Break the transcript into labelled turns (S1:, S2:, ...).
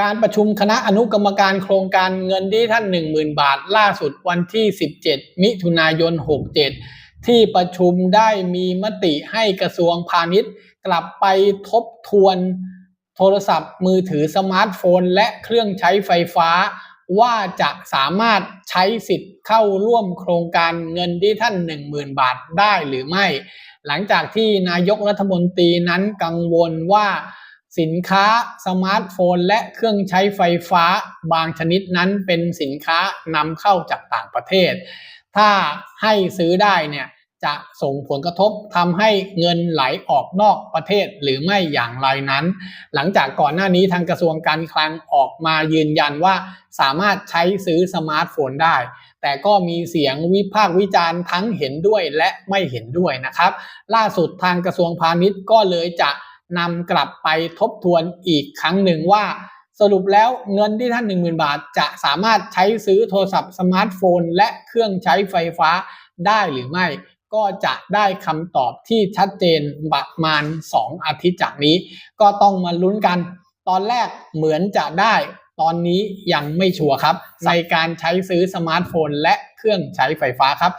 S1: การประชุมคณะอนุกรรมการโครงการเงินที่ท่าน10,000 บาท ล่าสุดวันที่ 17 มิถุนายน 67 ที่ประชุมได้มีมติให้กระทรวงพาณิชย์ กลับไปทบทวน โทรศัพท์มือถือสมาร์ทโฟน และเครื่องใช้ไฟฟ้า ว่าจะสามารถใช้สิทธิ์เข้าร่วมโครงการเงินที่ท่าน10,000 บาทได้หรือไม่ หลังจากที่นายกรัฐมนตรีนั้นกังวลว่า สินค้าสมาร์ทโฟน และเครื่องใช้ไฟฟ้าบางชนิดนั้นเป็นสินค้านำเข้าจากต่างประเทศ ถ้าให้ซื้อได้เนี่ยจะส่งผลกระทบทำให้เงินไหลออกนอกประเทศหรือไม่อย่างไรนั้น หลังจากก่อนหน้านี้ทางกระทรวงการคลังออกมายืนยันว่าสามารถใช้ซื้อสมาร์ทโฟนได้ แต่ก็มีเสียงวิพากษ์วิจารณ์ทั้งเห็นด้วยและไม่เห็นด้วยนะครับ ล่าสุดทางกระทรวงพาณิชย์ก็เลยจะ นำกลับไปทบทวนอีกครั้งหนึ่งว่าสรุปแล้วเงินที่ท่าน 10,000 บาท จะสามารถใช้ซื้อโทรศัพท์สมาร์ทโฟน และเครื่องใช้ไฟฟ้าได้หรือไม่ ก็จะได้คำตอบที่ชัดเจนประมาณ 2 อาทิตย์จากนี้ ก็ต้องมาลุ้นกัน ตอนแรกเหมือนจะได้ตอนนี้ยังไม่ชัวร์ครับในการใช้ซื้อสมาร์ทโฟน และเครื่องใช้ไฟฟ้าครับ